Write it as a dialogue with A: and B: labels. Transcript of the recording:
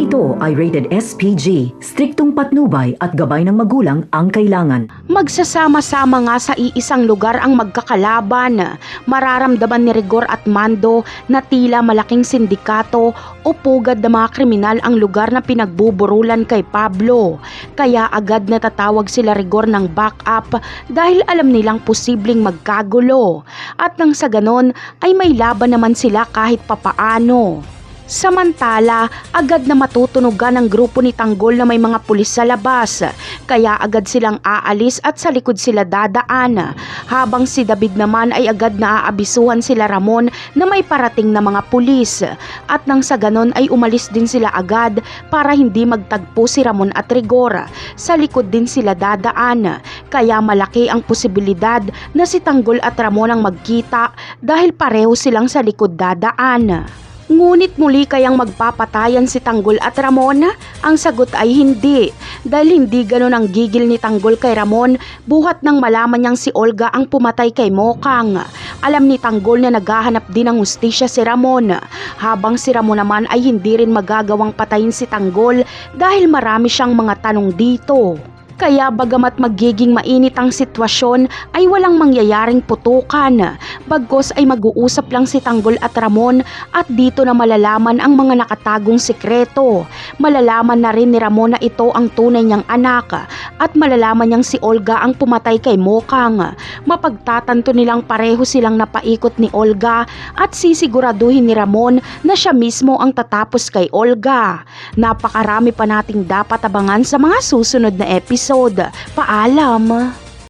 A: ito ay rated SPG. Striktong patnubay at gabay ng magulang ang kailangan.
B: Magsasama-sama nga sa iisang lugar ang magkakalaban. Mararamdaman ni Rigor at Mando na tila malaking sindikato o pugad ng mga kriminal ang lugar na pinagbuburulan kay Pablo. Kaya agad natatawag sila Rigor ng backup dahil alam nilang posibleng magkagulo. At nang sa ganon ay may laban naman sila kahit papaano. Samantala, agad na matutunugan ang grupo ni Tanggol na may mga pulis sa labas. Kaya agad silang aalis at sa likod sila dadaan. Habang si David naman ay agad na aabisuhan sila Ramon na may parating na mga pulis. At nang sa ganon ay umalis din sila agad para hindi magtagpo si Ramon at Rigor. Sa likod din sila dadaan. Kaya malaki ang posibilidad na si Tanggol at Ramon ang magkita dahil pareho silang sa likod dadaan. Ngunit muli kayang magpapatayan si Tanggol at Ramon? Ang sagot ay hindi. Dahil hindi ganon ang gigil ni Tanggol kay Ramon, buhat nang malaman niyang si Olga ang pumatay kay Mokang. Alam ni Tanggol na naghahanap din ng hustisya si Ramon. Habang si Ramon naman ay hindi rin magagawang patayin si Tanggol dahil marami siyang mga tanong dito. Kaya bagamat magiging mainit ang sitwasyon ay walang mangyayaring putukan. Bagkos ay mag-uusap lang si Tanggol at Ramon at dito na malalaman ang mga nakatagong sikreto. Malalaman na rin ni Ramon na ito ang tunay niyang anak at malalaman niyang si Olga ang pumatay kay Mokang. Mapagtatanto nilang pareho silang napaikot ni Olga at sisiguraduhin ni Ramon na siya mismo ang tatapos kay Olga. Napakarami pa nating dapat abangan sa mga susunod na episode. Paalam!